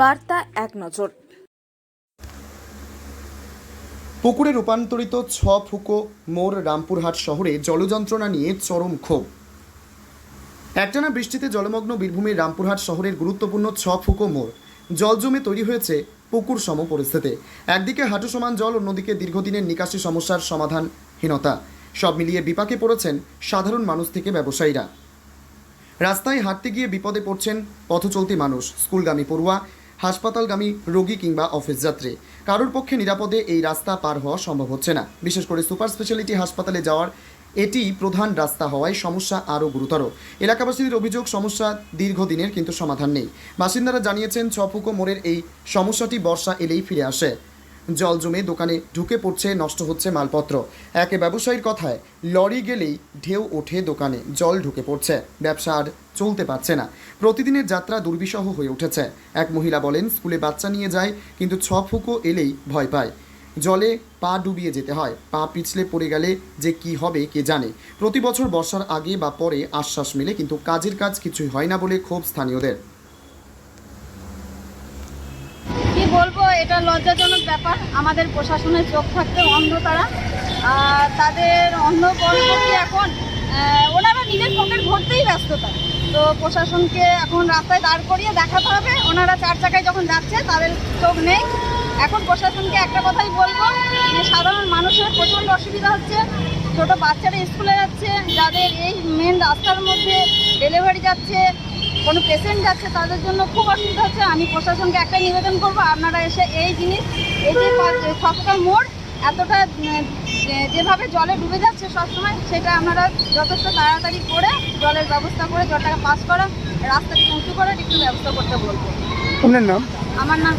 বার্তা এক নজর। পুকুরে রূপান্তরিত ছ ফুকো মোর রামপুরহাট শহরে জলযন্ত্রণা নিয়ে চরম ক্ষোভ। একটানা বৃষ্টিতে জলমগ্ন বীরভূমের রামপুরহাট শহরের গুরুত্বপূর্ণ ছ ফুকো মোড়। জল জমে তৈরি হয়েছে পুকুর সম পরিস্থিতি একদিকে হাঁটু সমান জল, অন্যদিকে দীর্ঘদিনের নিকাশি সমস্যার সমাধানহীনতা। সব মিলিয়ে বিপাকে পড়েছেন সাধারণ মানুষ থেকে ব্যবসায়ীরা। রাস্তায় হাঁটতে গিয়ে বিপদে পড়ছেন পথচলতি মানুষ, স্কুলগামী পড়ুয়া, হাসপাতালগামী রোগী কিংবা অফিস যাত্রী। কারোর পক্ষে নিরাপদে এই রাস্তা পার হওয়া সম্ভব হচ্ছে না। বিশেষ করে সুপার স্পেশালিটি হাসপাতালে যাওয়ার এটি প্রধান রাস্তা হওয়ায় সমস্যা আরও গুরুতর। এলাকাবাসীদের অভিযোগ, সমস্যা দীর্ঘদিনের কিন্তু সমাধান নেই। বাসিন্দারা জানিয়েছেন, ছপুকো মোড়ের এই সমস্যাটি বর্ষা এলেই ফিরে আসে। জল জমে দোকানে ঢুকে পড়ছে, নষ্ট হচ্ছে মালপত্র। এক ব্যবসায়ীর কথায়, লরি গেলেই ঢেউ ওঠে দোকানে, জল ঢুকে পড়ছে। ব্যবসা আর চলতে পারছে না। প্রতিদিনের যাত্রা দুর্বিষহ হয়ে উঠেছে। এক মহিলা বলেন, স্কুলে বাচ্চা নিয়ে যায় কিন্তু ছ ফুকো এলেই ভয় পায়। জলে পা ডুবিয়ে যেতে হয়। পা পিছলে পড়ে গেলে যে কি হবে কে জানে। প্রতি বছর বর্ষার আগে বা পরে আশ্বাস মেলে, কিন্তু কাজের কাজ কিছুই হয় না বলে ক্ষোভ স্থানীয়দের কি বলব এটা লজ্জাজনক ব্যাপার। আমাদের প্রশাসনের চোখ থাকতে অন্ধ তারা। তাদের অন্ধ কি এখন ওনারা নিজের পকেট ভরতেই ব্যস্ত তারা। তো প্রশাসনকে এখন রাস্তায় দাঁড় করিয়ে দেখাতে হবে। ওনারা চার চাকায় যখন যাচ্ছে, তাদের চোখ নেই। এখন প্রশাসনকে একটা কথাই বলব যে, সাধারণ মানুষের প্রচণ্ড অসুবিধা হচ্ছে। ছোট বাচ্চারা স্কুলে যাচ্ছে, যাদের এই মেন রাস্তার মধ্যে ডেলিভারি যাচ্ছে কোনো পেশেন্ট যাচ্ছে তাদের জন্য খুব অসুবিধা হচ্ছে। আমি প্রশাসনকে একটাই নিবেদন করব আপনারা এসে এই জিনিস এই যে সকাল মোড় এতটা যেভাবে জলে ডুবে যাচ্ছে সবসময় সেটা আপনারা যথেষ্ট তাড়াতাড়ি করে জলের ব্যবস্থা করে জলটাকে পাস করা রাস্তাটি উঁচু করার একটু ব্যবস্থা করতে বলব। আপনার নাম? আমার নাম